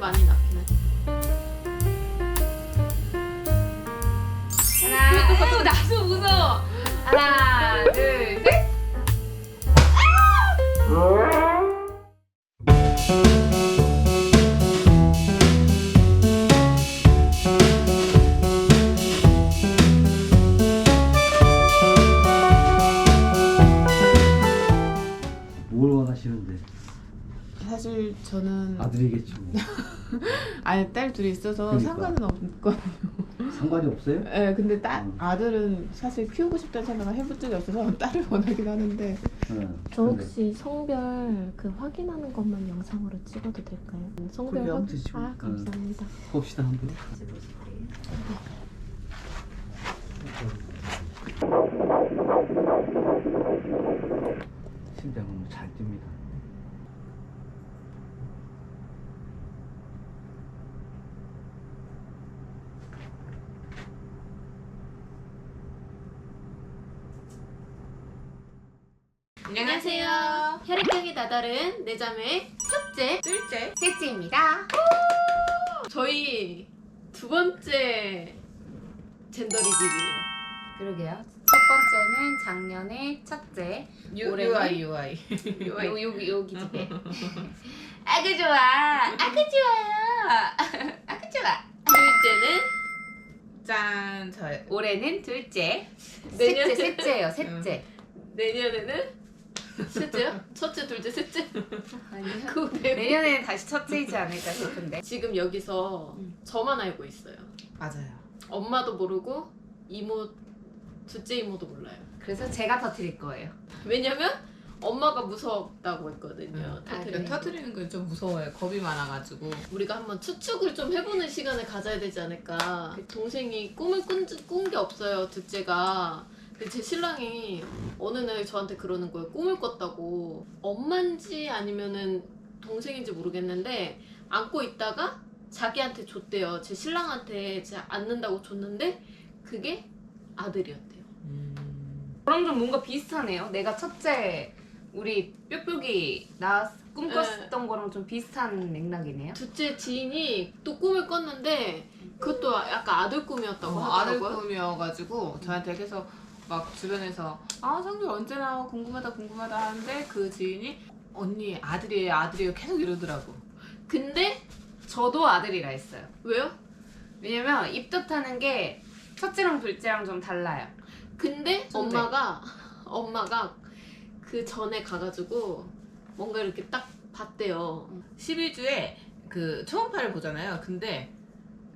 많이 낳긴 해. 저는 아들이겠지 뭐 아니 딸 둘이 있어서 그러니까. 상관은 없고 상관이 없어요? 예 근데 딸 음. 아들은 사실 키우고 싶다는 생각을 해본 적이 없어서 딸을 원하긴 하는데 응. 저 근데 혹시 성별 그 확인하는 것만 영상으로 찍어도 될까요? 성별? 확인. 드시고. 아 감사합니다. 봅시다 한번 심장은 잘 뜁니다 안녕하세요. 혈액형이 다다른 내 자매 첫째, 둘째 셋째입니다. 저희 두 번째 젠더 리뷰예요. 그러게요. 첫 번째는 작년에 첫째. U, 올해는? UI UI 요, 요, 요 기집애. 아그 좋아. 아그 좋아요. 아그 좋아. 둘째는 짠 저, 올해는 둘째. 내년- 셋째, 셋째예요. 셋째. 내년에는 셋째요? 첫째, 둘째, 셋째? 아니요. 그거 내 내년에는 다시 첫째이지 않을까 싶은데. 지금 여기서 음. 저만 알고 있어요. 맞아요 엄마도 모르고 이모 둘째 이모도 몰라요. 그래서 제가 터뜨릴 거예요. 왜냐면 엄마가 무섭다고 했거든요. 음. 터트리는 거. 터트리는 건 좀 무서워요 겁이 많아가지고 우리가 한번 추측을 좀 해보는 시간을 가져야 되지 않을까. 그 동생이 꿈을 꾼 게 없어요, 둘째가. 근데 제 신랑이 어느 날 저한테 그러는 거예요. 꿈을 꿨다고. 엄마인지 아니면은 동생인지 모르겠는데 안고 있다가 자기한테 줬대요. 제 신랑한테 제 안는다고 줬는데 그게 아들이었대요. 그럼 좀 뭔가 비슷하네요. 내가 첫째 우리 뾱뾱이 나 꿈꿨던 거랑 좀 비슷한 맥락이네요. 둘째 지인이 또 꿈을 꿨는데 그것도 약간 아들 꿈이었다고 어, 아들 하더라고요. 꿈이어가지고 저한테 계속 막 주변에서 아 성규 언제 나와 궁금하다 궁금하다 하는데 그 지인이 언니 아들이에요 아들이에요 계속 이러더라고 근데 저도 아들이라 했어요. 왜요? 왜냐면 입덧하는 게 첫째랑 둘째랑 좀 달라요. 근데. 엄마가 엄마가 그 전에 가가지고 뭔가 이렇게 딱 봤대요. 12주에 그 초음파를 보잖아요. 근데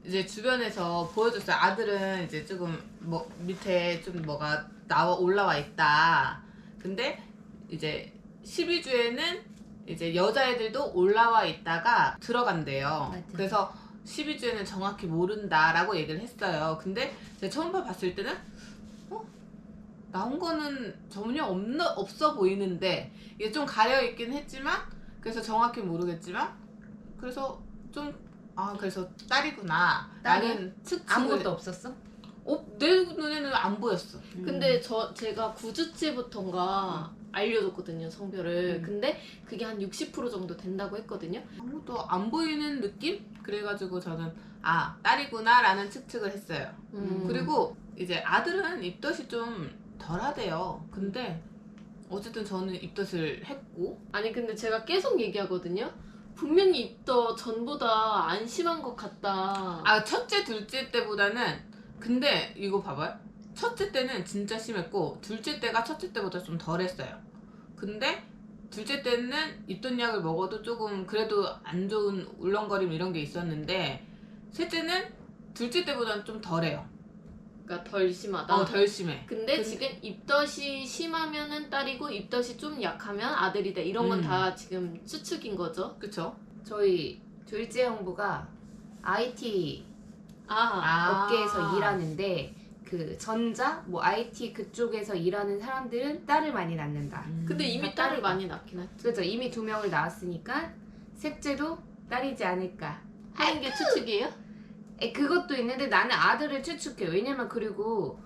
이제 주변에서 보여줬어요. 아들은 이제 조금 뭐 밑에 좀 뭐가 나와 올라와 있다. 근데 이제 12주에는 이제 여자애들도 올라와 있다가 들어간대요. 맞아요. 그래서 12주에는 정확히 모른다라고 얘기를 했어요. 근데 제가 초음파 봤을 때는 어? 나온 거는 전혀 없, 없어 보이는데 이게 좀 가려 있긴 했지만 그래서 정확히 모르겠지만 그래서 좀 아 그래서 딸이구나? 라는 측측을 아무것도 없었어? 어, 내 눈에는 안 보였어 근데 저 제가 9주째부터인가 알려줬거든요 성별을. 음. 근데 그게 한 60% 정도 된다고 했거든요. 아무것도 안 보이는 느낌? 그래가지고 저는 아 딸이구나 라는 측측을 했어요 음. 그리고 이제 아들은 입덧이 좀 덜하대요 근데 어쨌든 저는 입덧을 했고 아니 근데 제가 계속 얘기하거든요. 분명히 입덧 전보다 안 심한 것 같다. 아 첫째 둘째 때보다는 근데 이거 봐봐요. 첫째 때는 진짜 심했고 둘째 때가 첫째 때보다 좀 덜했어요. 근데 둘째 때는 입덧 약을 먹어도 조금 그래도 안 좋은 울렁거림 이런 게 있었는데 셋째는 둘째 때보다는 좀 덜해요 그러니까 덜 심하다. 어 덜 심해 근데 근데- 지금 입덧이 심하면은 딸이고 입덧이 좀 약하면 아들이다 이런 건 음. 다 지금 추측인 거죠. 그쵸? 저희 둘째 형부가 IT 아, 아. 업계에서 일하는데 그 전자 뭐 IT 그쪽에서 일하는 사람들은 딸을 많이 낳는다. 근데 이미 다 딸을. 많이 낳긴 했죠. 그래서 이미 두 명을 낳았으니까 셋째도 딸이지 않을까. 하는 게 추측이에요? 에, 그것도 있는데 나는 아들을 추측해. 왜냐면 그리고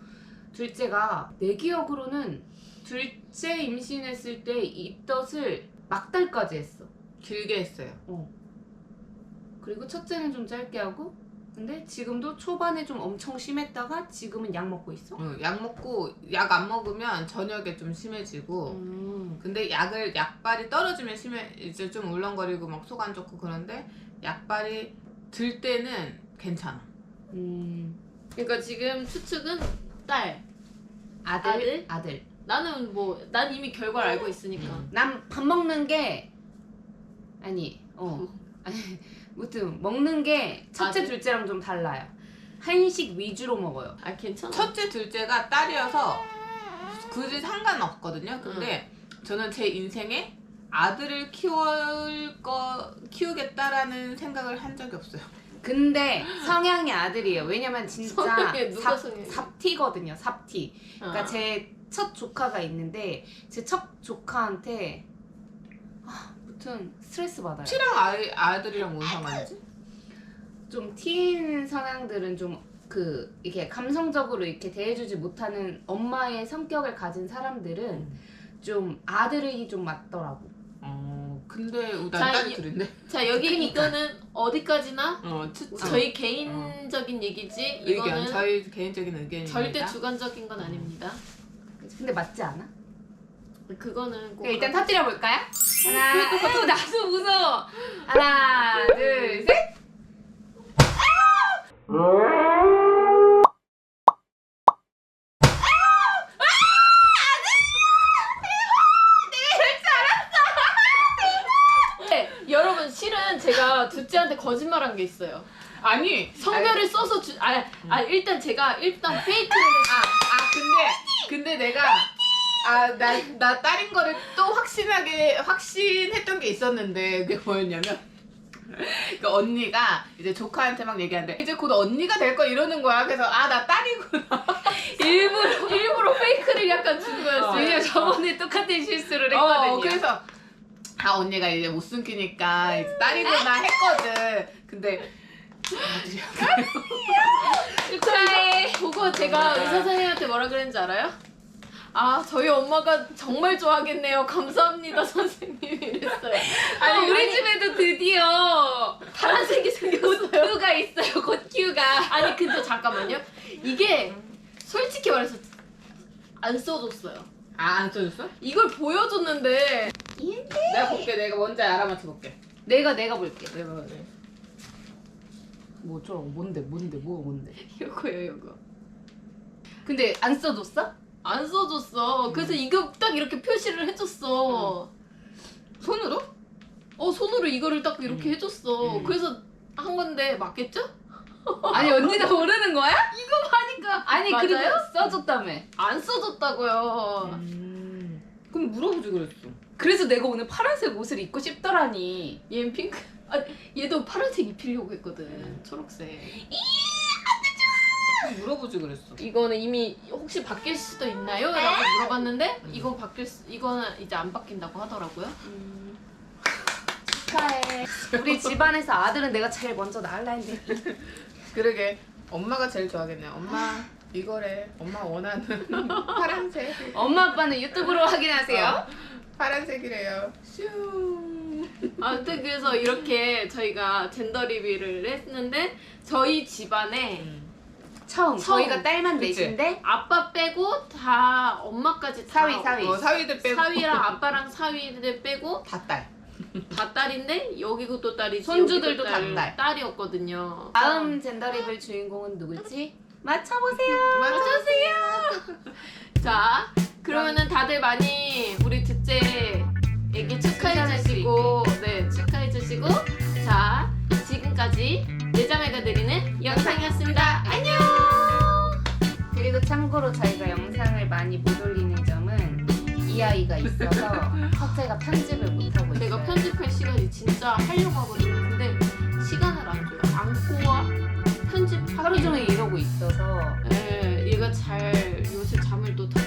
둘째가 내 기억으로는 둘째 임신했을 때 입덧을 막달까지 했어. 길게 했어요. 그리고 첫째는 좀 짧게 하고 근데 지금도 초반에 좀 엄청 심했다가 지금은 약 먹고 있어. 어, 약 먹고 약 안 먹으면 저녁에 좀 심해지고 음. 근데 약을 약발이 떨어지면 심해 이제 좀 울렁거리고 막 속 안 좋고 그런데 약발이 들 때는 괜찮아. 음. 그러니까 지금 추측은 딸. 아들, 아들? 아들. 나는 뭐 난 이미 결과를 알고 있으니까. 난 밥 먹는 게 아니 어 아니 무튼 먹는 게 첫째 아들? 둘째랑 좀 달라요. 한식 위주로 먹어요. 아 괜찮아. 첫째 둘째가 딸이어서 굳이 상관없거든요. 근데 저는 제 인생에 아들을 키울 거 키우겠다라는 생각을 한 적이 없어요. 근데 성향이 아들이에요. 왜냐면 진짜 성향이 누가 삽? 삽티거든요. 삽티. 어. 그러니까 제 첫 조카가 있는데 제 첫 조카한테 아, 무튼 스트레스 받아요. 치랑 아이, 아들이랑 뭔 상관이지? 좀 티인 성향들은 좀 그 이렇게 감성적으로 이렇게 대해주지 못하는 엄마의 성격을 가진 사람들은 좀 아들이 좀 맞더라고. 어 근데 난 자, 딸이 이- 둘인데. 자 여기 그니까. 이거는 어디까지나 어 추, 저희 개인적인 얘기지 의견 이거는 저희 개인적인 의견입니다. 절대 주관적인 건 아닙니다. 근데 맞지 않아? 그거는 꼭 그럼 일단 터뜨려 볼까요? 하나, 아유 나도 무서워. 하나, 둘, 셋. 네, 거짓말한 게 있어요. 아니 성별을 써서 주, 아, 아 일단 제가 일단 페이크를 했어요. 아, 아 근데 근데 내가 아 나 나 딸인 거를 또 확신하게 확신했던 게 있었는데 그게 뭐였냐면 그 언니가 이제 조카한테 막 얘기하는데 이제 곧 언니가 될 거 이러는 거야 그래서 아 나 딸이구나 일부러 일부러 페이크를 약간 준 거였어요. 왜냐면 저번에 똑같은 실수를 했거든요. 어 그래서 아 언니가 이제 못 숨기니까 이제 딸이구나 했거든 근데 축하해. 그거 제가 의사 선생님한테 뭐라 그랬는지 알아요? 아 저희 엄마가 정말 좋아하겠네요. 감사합니다 선생님 이랬어요. 아니 우리 집에도 드디어 파란색이 생겼어요. 큐가 있어요. 곧 큐가. 아니 근데 잠깐만요. 이게 솔직히 말해서 안 써줬어요. 아안 써줬어? 이걸 보여줬는데 내가 볼게 내가 뭔지 알아맞혀 볼게 내가 내가 볼게. 내가 네. 뭐 저거 뭔데 뭔데 뭐 뭔데. 이거예요 이거. 근데 안 써줬어? 안 써줬어. 그래서 이거 딱 이렇게 표시를 해줬어. 손으로? 어 손으로 이거를 딱 이렇게 음. 해줬어. 음. 그래서 한 건데 맞겠죠? 아니 언니도 모르는 거야? 하니까 아니 맞아요? 그리고 써줬다며. 안 써줬다고요. 음. 그럼 물어보지 그랬어 그래서 내가 오늘 파란색 옷을 입고 싶더라니. 얘는 핑크. 아 얘도 파란색 입히려고 했거든. 초록색. 물어보지 그랬어 이거는 이미 혹시 바뀔 수도 있나요? 라고 물어봤는데 이거 바뀔 수, 이거는 이제 안 바뀐다고 하더라고요. 축하해. 우리 집안에서 아들은 내가 제일 먼저 낳을라 했는데. 그러게. 엄마가 제일 좋아하겠네 엄마 이거래. 엄마 원하는 파란색. 엄마 아빠는 유튜브로 확인하세요. 어, 파란색이래요. 슈 아무튼 그래서 이렇게 저희가 젠더 리뷰를 했는데 저희 집안에 처음, 처음. 저희가 딸만 그치? 넷인데 아빠 빼고 다 엄마까지 다 사위, 사위. 어, 사위들 빼고. 사위랑 아빠랑 사위들 빼고 다 딸 다 딸인데 여기도 또 딸이지 손주들도 여기도 다 딸. 딸이었거든요. 다음 젠더 리뷰 주인공은 누굴지 맞춰보세요. 맞아주세요 자 그러면은 다들 많이 우리 둘째에게 축하해 주시고 네 축하해 주시고 자 지금까지 내자매가 드리는 영상이었습니다. 안녕. 그리고 참고로 저희가 영상을 많이 못 올리는 점은 이 아이가 있어서 첫째가 편집을 못하고 내가 편집할 시간이 진짜 하려고 하거든요. 근데 시간을 안 줘요. 안고와 편집하기 하루 종일 이러고 있어서 예, 얘가 잘 요새 잠을 또더